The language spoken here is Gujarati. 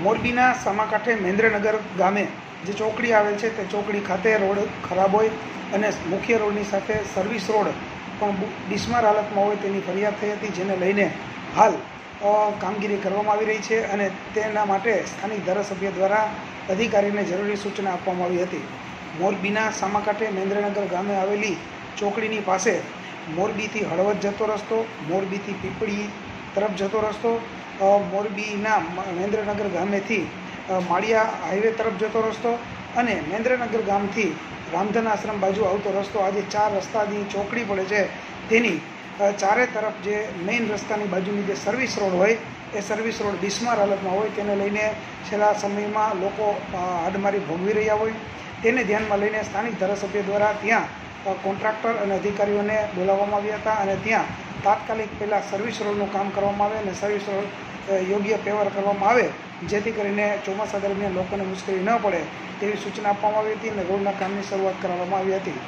મોરબીના સામાકાંઠે મહેન્દ્રનગર ગામે જે ચોકડી આવેલ છે તે ચોકડી ખાતે રોડ ખરાબ હોય અને મુખ્ય રોડની સાથે સર્વિસ રોડ પણ બિસ્માર હાલતમાં હોય તેની ફરિયાદ થઈ હતી, જેને લઈને હાલ કામગીરી કરવામાં આવી રહી છે અને તેના માટે સ્થાનિક ધારાસભ્ય દ્વારા અધિકારીને જરૂરી સૂચના આપવામાં આવી હતી. મોરબીના સામાકાંઠે મહેન્દ્રનગર ગામે આવેલી ચોકડીની પાસે મોરબીથી હળવદ જતો રસ્તો, મોરબીથી પીપળી તરફ જતો રસ્તો મોરબીના મહેન્દ્રનગર ગામેથી માળિયા હાઈવે તરફ જતો રસ્તો અને મહેન્દ્રનગર ગામથી રામધન આશ્રમ બાજુ આવતો રસ્તો આજે ચાર રસ્તાની ચોકડી પડે છે. તેની ચારે તરફ જે મેઇન રસ્તાની બાજુની જે સર્વિસ રોડ હોય, એ સર્વિસ રોડ બિસ્માર હાલતમાં હોય, તેને લઈને છેલ્લા સમયમાં લોકો હાડમારી ભોગવી રહ્યા હોય. તેને ધ્યાનમાં લઈને સ્થાનિક ધારાસભ્ય દ્વારા ત્યાં કોન્ટ્રાક્ટર અને અધિકારીઓને બોલાવવામાં આવ્યા હતા અને ત્યાં તાત્કાલિક પહેલાં સર્વિસ રોડનું કામ કરવામાં આવે અને સર્વિસ રોડ યોગ્ય પેવર કરવામાં આવે, જેથી કરીને ચોમાસા દરમિયાન લોકોને મુશ્કેલી ન પડે તેવી સૂચના આપવામાં આવી હતી અને રોડના કામની શરૂઆત કરવામાં આવી હતી.